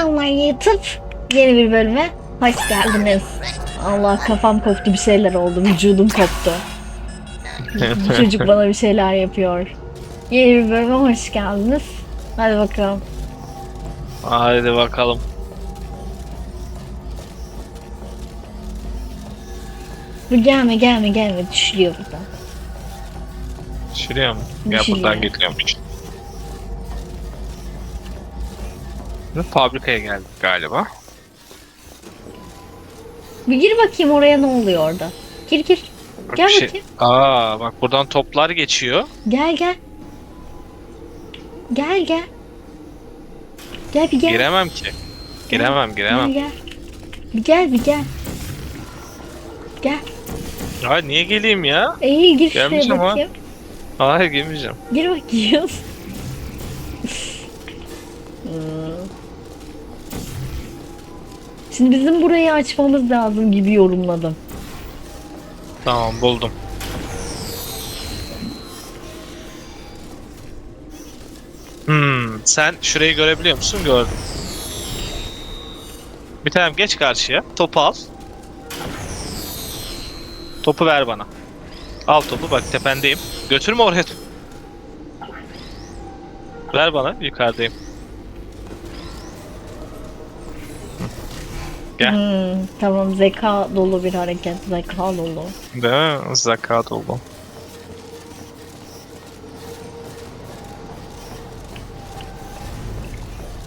Selamlar YouTube. Yeni bir bölüme hoş geldiniz. Allah kafam koptu bir şeyler oldu. Vücudum koptu. Çocuk bana bir şeyler yapıyor. Yeni bir bölüme hoş geldiniz. Hadi bakalım. Haydi bakalım. Bu gelme gelme gelme düşürüyor burada. Şuraya mı? Ya Düşürüyor. buradan gidiyormuş. Fabrikaya geldik galiba. Bir gir bakayım oraya ne oluyor orada. Gir gir. Bak Gel bir şey- bakayım. Aa bak buradan toplar geçiyor. Gel gel. Gel gel. Gel bir gel. Giremem ki. Giremem Gel giremem. gel. Bir gel bir gel. Gel. Ay niye geleyim ya? İyi gir şuraya ha. bakayım. Hayır girmeyeceğim. Gir bakayım. Şimdi bizim burayı açmamız lazım gibi yorumladım. Tamam buldum. Hmm, sen şurayı görebiliyor musun? Gördüm. Bir tanem geç karşıya. Topu al. Topu ver bana. Al topu bak tependeyim. Götürme oraya. Ver bana yukarıdayım. Gel. Hmm, tamam zeka dolu bir hareket. Zeka dolu. Değil mi? Zakat oldu.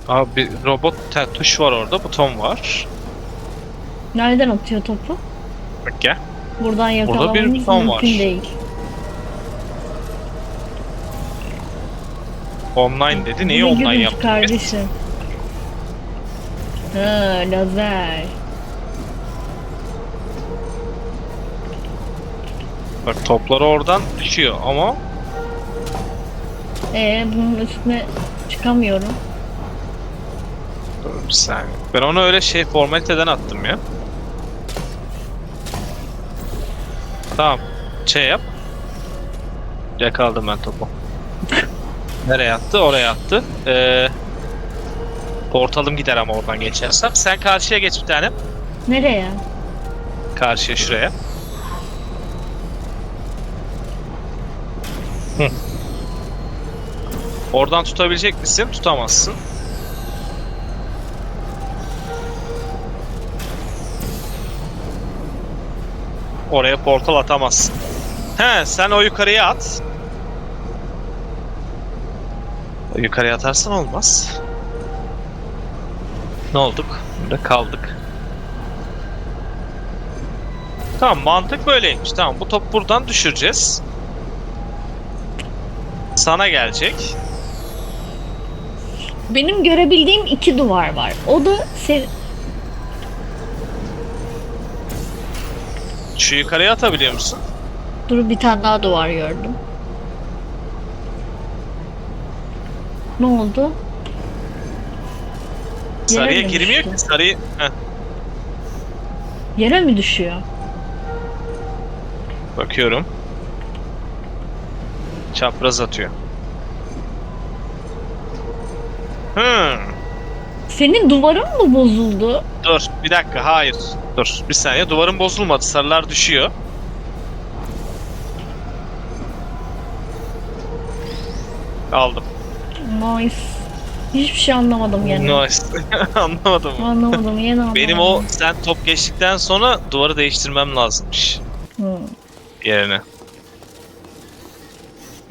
Abi bir robot tuş var orada, buton var. Nereden atıyor topu? Bak gel. Buradan bir yakalamamız buton mümkün var. değil. Online dedi. Neyi Ne online biz? kardeşim? Ha, lazer. Bak topları oradan düşüyor ama Ee, bunun üstüne çıkamıyorum. Dur bir saniye. Ben onu öyle şey formaliteden attım ya. Tamam. Şey yap. Yakaladım ben topu. Nereye attı? Oraya attı. Ee, portalım gider ama oradan geçersem. Sen karşıya geç bir tane. Nereye? Karşıya şuraya. Hı. Oradan tutabilecek misin? Tutamazsın. Oraya portal atamazsın. He, sen o yukarıya at. O yukarıya atarsan olmaz. Ne olduk? Burada kaldık. Tamam mantık böyleymiş. Tamam bu top buradan düşüreceğiz. Sana gelecek. Benim görebildiğim iki duvar var. O da se- Şu yukarıya atabiliyor musun? Dur bir tane daha duvar gördüm. Ne oldu? Yere Sarıya mi girmiyor düştü? ki. Sarıyı... Heh, Yere mi düşüyor? bakıyorum. Çapraz atıyor. Hmm. Senin duvarın mı bozuldu? Dur bir dakika hayır. Dur bir saniye duvarın bozulmadı. Sarılar düşüyor. Aldım. Nice. Hiçbir şey anlamadım yani. Nice. Anlamadım. Anlamadım yine anlamadım. Benim o sen top geçtikten sonra duvarı değiştirmem lazımmış Hı. yerine.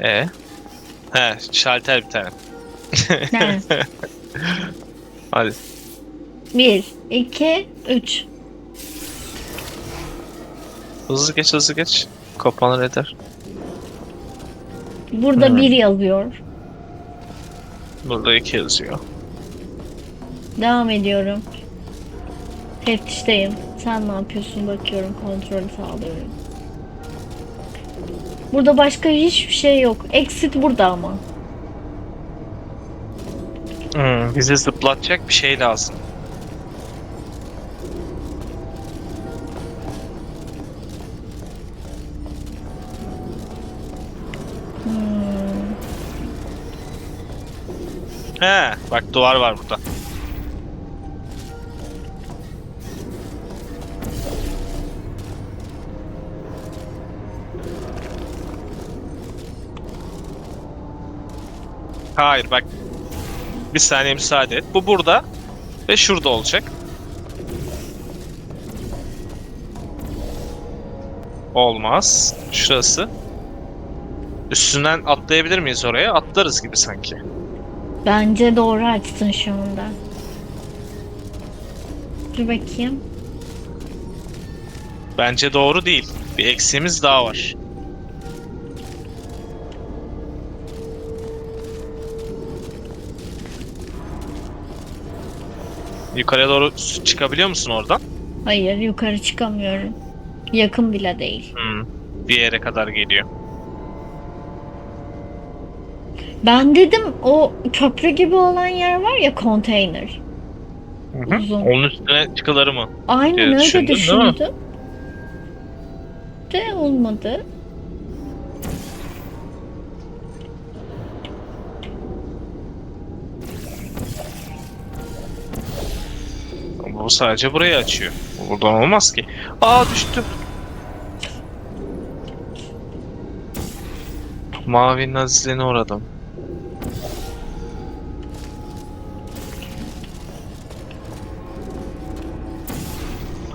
E. He, şalter bir tane. Ne? Hadi. Bir, iki, üç. Hızlı geç, hızlı geç. Kapanır eder. Burada Hı. bir yazıyor. Burada iki yazıyor. Devam ediyorum. Teftişteyim. Sen ne yapıyorsun bakıyorum kontrolü sağlıyorum. Burada başka hiçbir şey yok. Exit burada ama. Hmm, bizi zıplatacak bir şey lazım. He, bak duvar var burada. Hayır bak. Bir saniye müsaade et. Bu burada ve şurada olacak. Olmaz. Şurası. Üstünden atlayabilir miyiz oraya? Atlarız gibi sanki. Bence doğru açtın şu anda. Dur bakayım. Bence doğru değil. Bir eksiğimiz daha var. Yukarıya doğru çıkabiliyor musun oradan? Hayır yukarı çıkamıyorum. Yakın bile değil. Hmm. Bir yere kadar geliyor. Ben dedim o köprü gibi olan yer var ya konteyner. Hı hı. Uzun. Onun üstüne çıkılır mı? Aynen diye öyle düşündün, değil mi? düşündüm. De olmadı. Ama bu sadece burayı açıyor. Bu Buradan olmaz ki. Aa düştüm. Mavi nazilene uğradım.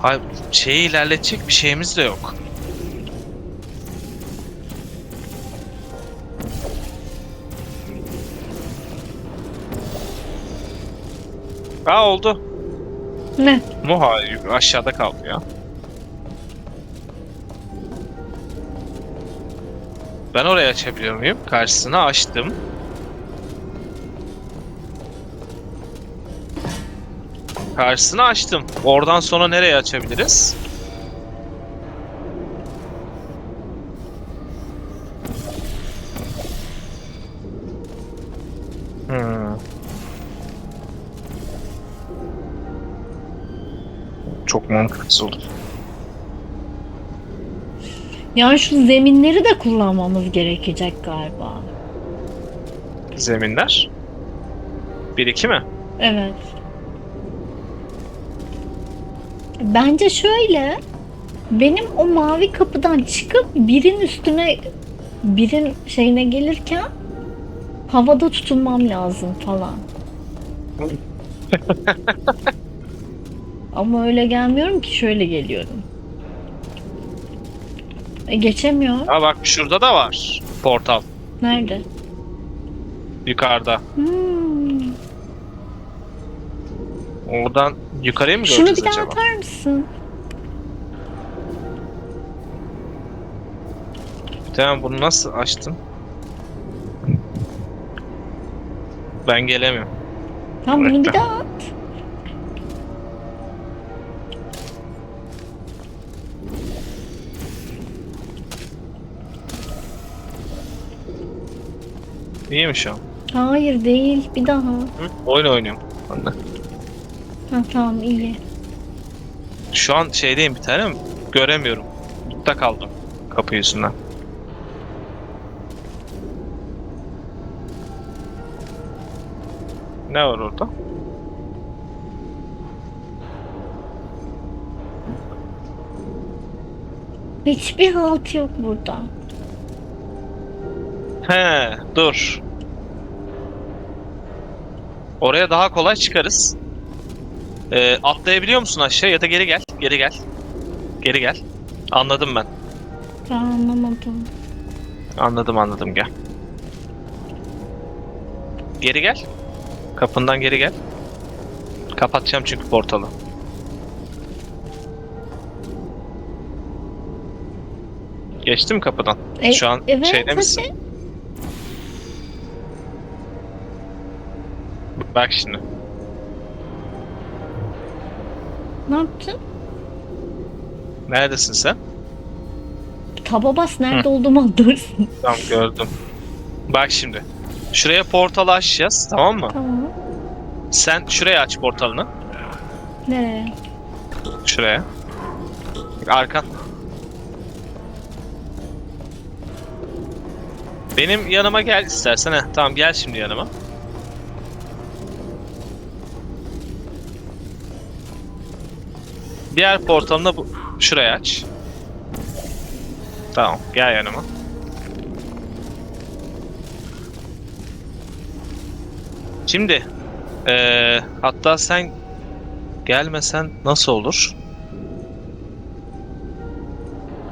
Hayır, şeyi ilerletecek bir şeyimiz de yok. Aa oldu. Ne? Muha aşağıda kaldı ya. Ben orayı açabiliyor muyum? Karşısına açtım. Karşısına açtım. Oradan sonra nereye açabiliriz? Hmm. Çok mantıksız olur. Yani şu zeminleri de kullanmamız gerekecek galiba. Zeminler. Bir iki mi? Evet. Bence şöyle. Benim o mavi kapıdan çıkıp birin üstüne birin şeyine gelirken havada tutunmam lazım falan. Ama öyle gelmiyorum ki şöyle geliyorum. E, geçemiyor. Ha bak şurada da var. Portal. Nerede? Yukarıda. Hmm. Oradan yukarıya mı Şunu göreceğiz bir daha acaba? atar mısın? Tamam bunu nasıl açtın? Ben gelemiyorum. Tamam bunu bir daha at. İyi mi şu an? Hayır değil. Bir daha. Hı? Oyun oynuyorum. Ben de. Ha tamam iyi. Şu an şeydeyim bir tane göremiyorum. Mutta kaldım kapı yüzünden. Ne var orada? Hiçbir halt yok burada. He, dur. Oraya daha kolay çıkarız. Ee, atlayabiliyor musun aşağı ya da geri gel. Geri gel. Geri gel. Anladım ben. Ben anlamadım. Anladım anladım gel. Geri gel. Kapından geri gel. Kapatacağım çünkü portalı. Geçti mi kapıdan? E, Şu an evet, şeyde misin? Bak şimdi. Ne yaptın? Neredesin sen? Taba bas nerede olduğumu anlarsın. Tamam gördüm. Bak şimdi. Şuraya portalı açacağız tamam mı? tamam. Sen şuraya aç portalını. Nereye? Şuraya. Arkan. Benim yanıma gel istersen. Heh, tamam gel şimdi yanıma. Diğer portalını bu şuraya aç. Tamam gel yanıma. Şimdi eee, hatta sen gelmesen nasıl olur?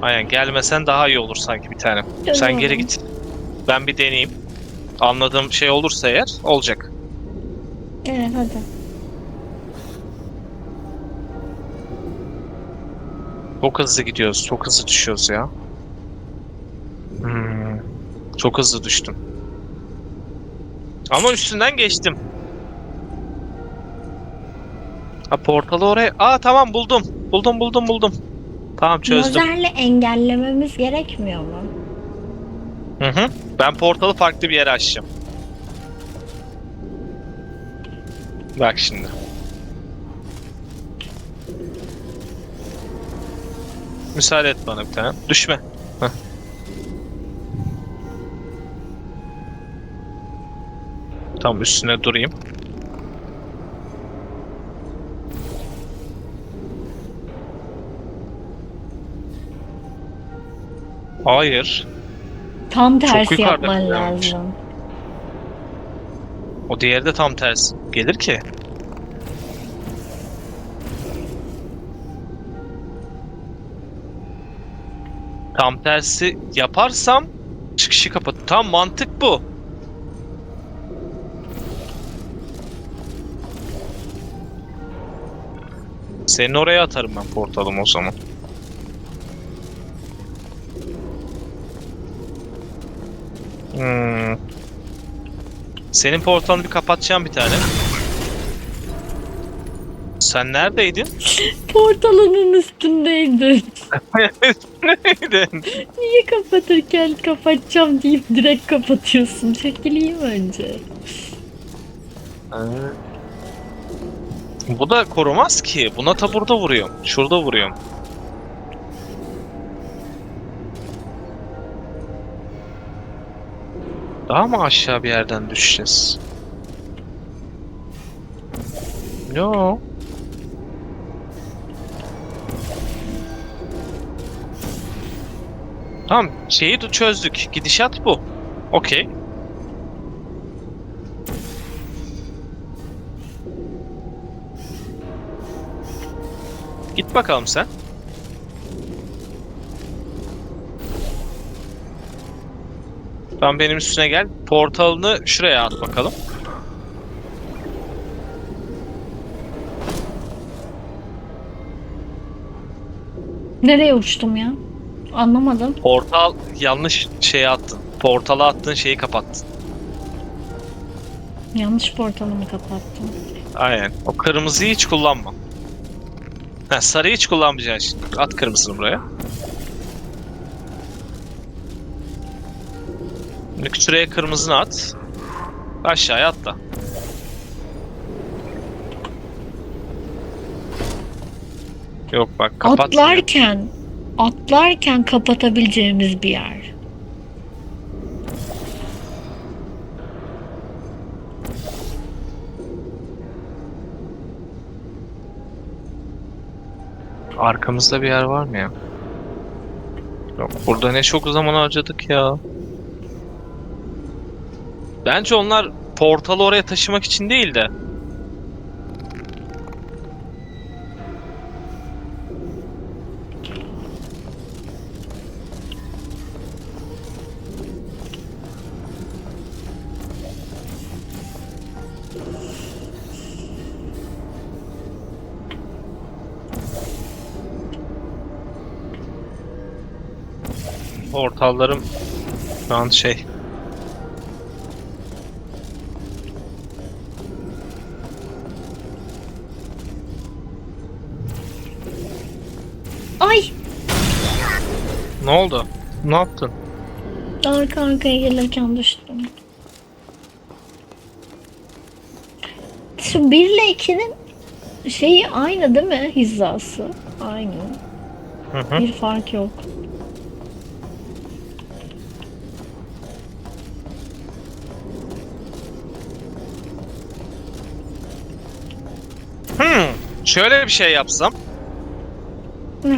Aynen gelmesen daha iyi olur sanki bir tane. Sen geri git. Ben bir deneyeyim. Anladığım şey olursa eğer olacak. Evet hadi. Çok hızlı gidiyoruz. Çok hızlı düşüyoruz ya. Hmm, çok hızlı düştüm. Ama üstünden geçtim. Ha portalı oraya... Aa tamam buldum. Buldum buldum buldum. Tamam çözdüm. Lazerle engellememiz gerekmiyor mu? Hı hı. Ben portalı farklı bir yere açacağım. Bak şimdi. Müsaade et bana bir tane. Düşme. Heh. Tam üstüne durayım. Hayır. Tam tersi yukarıda yapman lazım. O diğeri de tam tersi. Gelir ki. Tam tersi yaparsam çıkışı kapat. Tam mantık bu. Seni oraya atarım ben portalım o zaman. Hmm. Senin portalını bir kapatacağım bir tane. Sen neredeydin? Portalının üstündeydin. Neredeydin? Niye kapatırken kapatacağım deyip direkt kapatıyorsun? Çekileyim önce. Bu da korumaz ki. Buna ta burada vuruyorum. Şurada vuruyorum. Daha mı aşağı bir yerden düşeceğiz? Yo. Tamam, şeyi de çözdük. Gidişat bu. Okey. Git bakalım sen. Tamam benim üstüne gel. Portalını şuraya at bakalım. Nereye uçtum ya? Anlamadım. Portal yanlış şeye attın. Portala attığın şeyi kapattın. Yanlış portalımı kapattım. Aynen. O kırmızıyı hiç kullanma. Ha, sarıyı hiç kullanmayacaksın şimdi. At kırmızını buraya. Şimdi şuraya kırmızını at. Aşağıya atla. Yok bak kapat. Atlarken, atlarken kapatabileceğimiz bir yer. Arkamızda bir yer var mı ya? Yok burada ne çok zaman harcadık ya. Bence onlar portalı oraya taşımak için değil de. Portallarım şu an şey. Ay! Ne oldu? Ne yaptın? Arka arkaya gelirken düştüm. Şu 1 ile 2'nin şeyi aynı değil mi? Hizası. Aynı. Hı hı. Bir fark yok. Şöyle bir şey yapsam. Hı.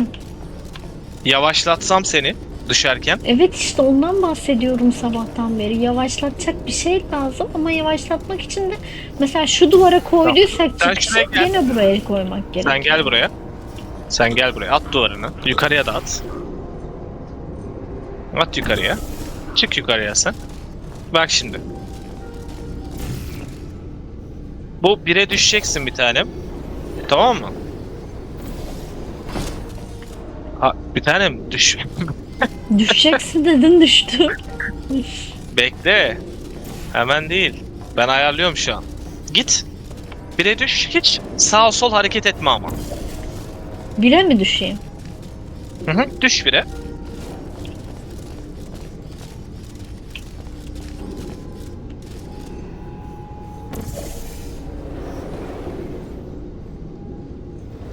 Yavaşlatsam seni. düşerken. Evet işte ondan bahsediyorum sabahtan beri. Yavaşlatacak bir şey lazım ama yavaşlatmak için de mesela şu duvara koyduysak şuraya gel. yine buraya koymak gerekiyor. Sen gel buraya. Sen gel buraya. At duvarını. Yukarıya da at. At yukarıya. Çık yukarıya sen. Bak şimdi. Bu bire düşeceksin bir tanem. Tamam mı? Ha, bir tanem düş. Düşeceksin dedin düştü. Bekle. Hemen değil. Ben ayarlıyorum şu an. Git. Bire düş. Hiç sağ sol hareket etme ama. Bire mi düşeyim? Hı hı. Düş bire.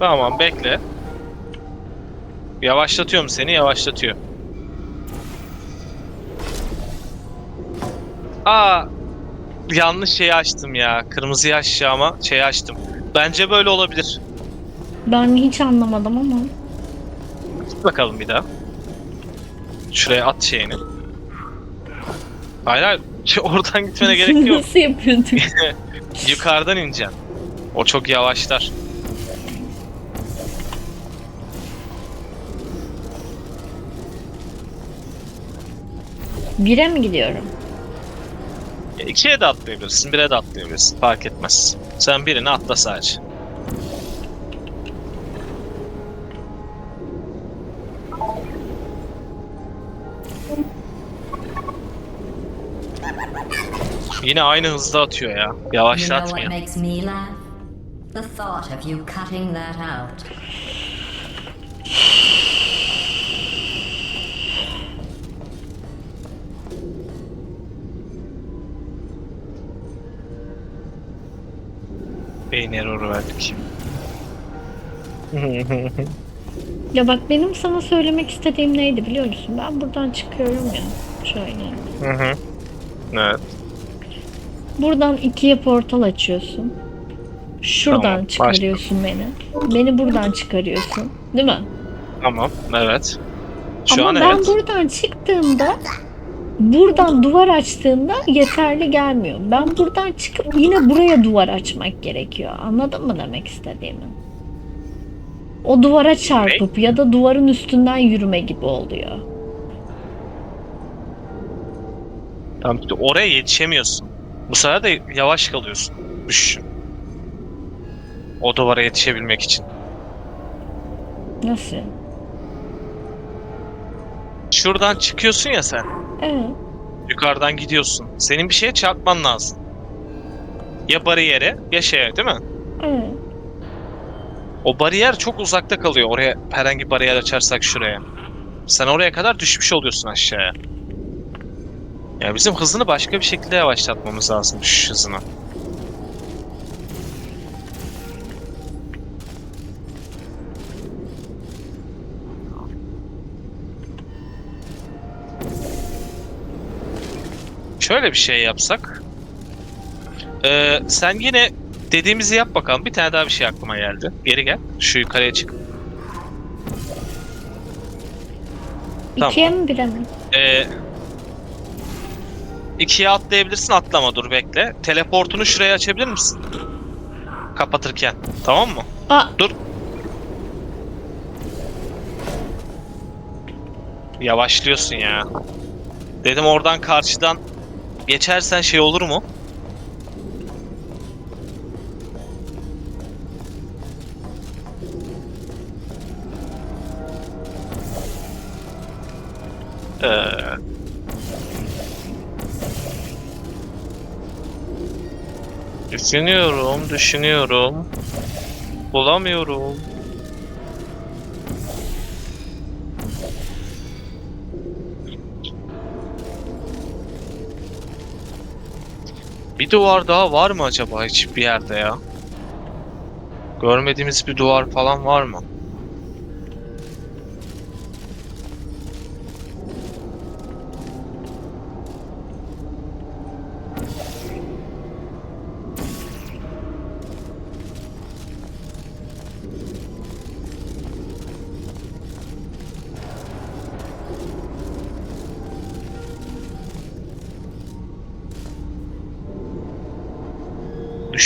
Tamam bekle. Yavaşlatıyorum seni yavaşlatıyor. Aa yanlış şeyi açtım ya. Kırmızıyı aşağıma şeyi açtım. Bence böyle olabilir. Ben hiç anlamadım ama. Git bakalım bir daha. Şuraya at şeyini. Hayır hayır. Oradan gitmene gerek yok. Nasıl yapıyorduk? Yukarıdan ineceksin. O çok yavaşlar. Bire mi gidiyorum? Ya İkiye de atlayabilirsin, bire de atlayabilirsin. Fark etmez. Sen birini atla sadece. Yine aynı hızda atıyor ya. You know what Yavaşlatmıyor. makes me laugh? The thought of you cutting Beyin error'u verdik. Ya bak benim sana söylemek istediğim neydi biliyor musun? Ben buradan çıkıyorum ya. Şöyle. Hı hı. evet. Buradan ikiye portal açıyorsun. Şuradan Tamam, çıkarıyorsun beni. Beni buradan çıkarıyorsun. Değil mi? Tamam. Evet. Şu Ama an ben evet. buradan çıktığımda buradan duvar açtığımda yeterli gelmiyor. Ben buradan çıkıp yine buraya duvar açmak gerekiyor. Anladın mı demek istediğimi? O duvara çarpıp ya da duvarın üstünden yürüme gibi oluyor. Tamam işte oraya yetişemiyorsun. Bu sefer de yavaş kalıyorsun. Düşün. O duvara yetişebilmek için. Nasıl? Şuradan çıkıyorsun ya sen. Evet. Yukarıdan gidiyorsun. Senin bir şeye çarpman lazım. Ya bariyere ya şeye değil mi? Evet. O bariyer çok uzakta kalıyor. Oraya herhangi bir bariyer açarsak şuraya. Sen oraya kadar düşmüş oluyorsun aşağıya. Ya bizim hızını başka bir şekilde yavaşlatmamız lazım düşüş hızını. Şöyle bir şey yapsak. Ee, sen yine dediğimizi yap bakalım. Bir tane daha bir şey aklıma geldi. Geri gel. Şu yukarıya çık. Tamam. İkiye mi bire mi? Ee, ikiye atlayabilirsin atlama dur bekle. Teleportunu şuraya açabilir misin? Kapatırken. Tamam mı? Aa, Dur. Yavaşlıyorsun ya. Dedim oradan karşıdan geçersen şey olur mu? Ee, Düşünüyorum, düşünüyorum. Bulamıyorum. Bir duvar daha var mı acaba hiçbir yerde ya? Görmediğimiz bir duvar falan var mı?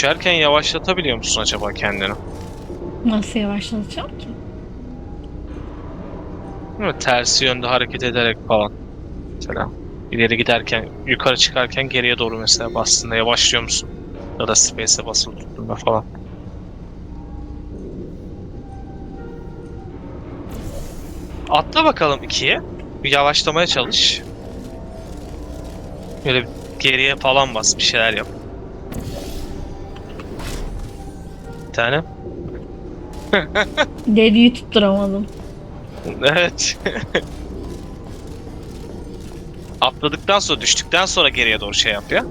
Düşerken yavaşlatabiliyor musun acaba kendini? Nasıl yavaşlatacağım ki? Değil? Tersi yönde hareket ederek falan. Mesela ileri giderken, yukarı çıkarken geriye doğru mesela bastığında yavaşlıyor musun? Ya da space'e basılı tuttuğunda falan. Atla bakalım ikiye. Bir yavaşlamaya çalış. Böyle geriye falan bas, bir şeyler yap. Tane. Deriyi tutturamadım. Evet. Atladıktan sonra, düştükten sonra geriye doğru şey yap ya.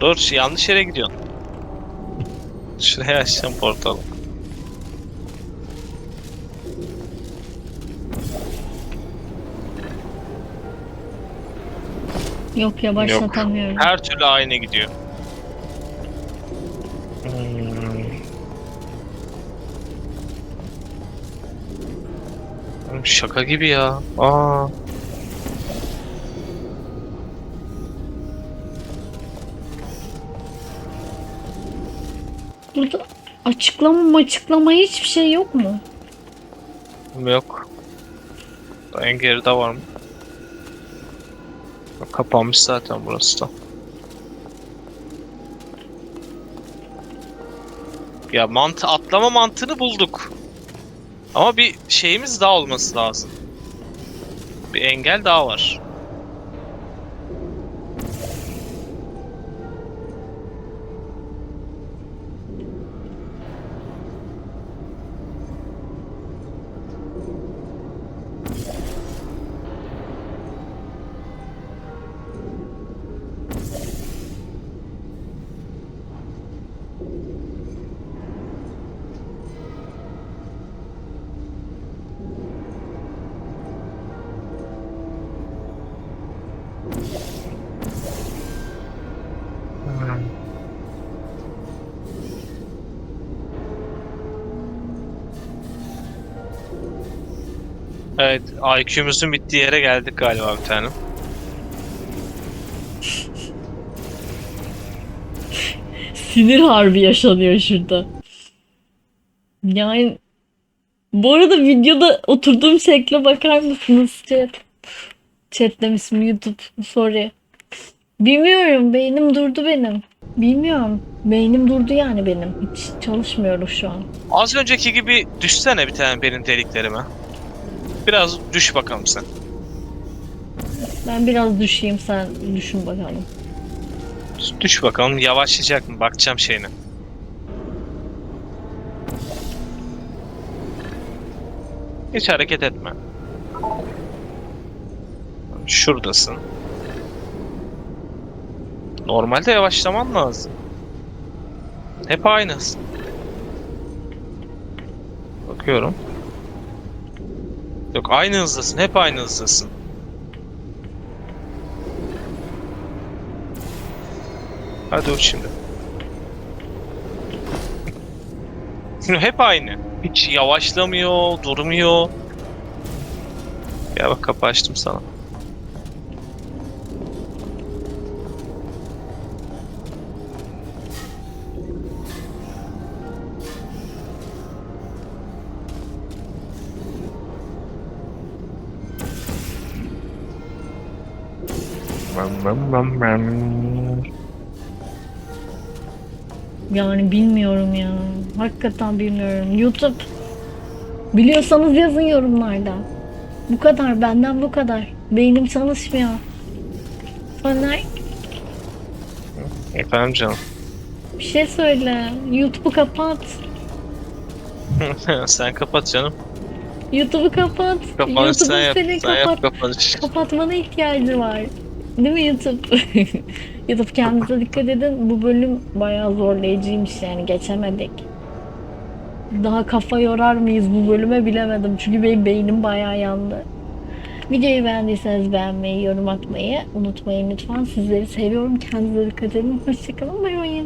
Dur, yanlış yere gidiyorsun. Şuraya açacağım portalı. Yok yavaşlatamıyorum. Her türlü aynı gidiyor. Şaka gibi ya. Aa. Burada açıklama açıklama hiçbir şey yok mu? Yok. Daha En geride var mı? Kapanmış zaten burası da. Ya mantı atlama mantığını bulduk. Ama bir şeyimiz daha olması lazım. Bir engel daha var. IQ'muzun bittiği yere geldik galiba bir tane. Sinir harbi yaşanıyor şurada. Yani bu arada videoda oturduğum şekle bakar mısınız chat? Chat demişim YouTube. Sorry. Bilmiyorum. Beynim durdu benim. Bilmiyorum. Beynim durdu yani benim. Hiç çalışmıyorum şu an. Az önceki gibi düşsene bir tane benim deliklerime. Biraz düş bakalım sen. Ben biraz düşeyim sen düşün bakalım. Düş bakalım yavaşlayacak mı? Bakacağım şeyine. Hiç hareket etme. Şuradasın. Normalde yavaşlaman lazım. Hep aynısın. Bakıyorum. Yok aynı hızdasın. Hep aynı hızdasın. Hadi uç şimdi. Hep aynı. Hiç yavaşlamıyor, durmuyor. Ya bak kapı açtım sana. Yani bilmiyorum ya. Hakikaten bilmiyorum. YouTube. Biliyorsanız yazın yorumlarda. Bu kadar. Benden bu kadar. Beynim çalışmıyor. Soner Efendim canım. bir şey söyle. YouTube'u kapat. sen kapat canım. YouTube'u kapat. Kapanış sen YouTube'un yap. seni Sen kapat, yap kapanış. kapatmana ihtiyacı var. Değil mi YouTube? YouTube kendinize dikkat edin. Bu bölüm bayağı zorlayıcıymış yani geçemedik. Daha kafa yorar mıyız bu bölüme bilemedim. Çünkü benim beynim bayağı yandı. Videoyu beğendiyseniz beğenmeyi, yorum atmayı unutmayın lütfen. Sizleri seviyorum. Kendinize dikkat edin. Hoşçakalın. Bay bay.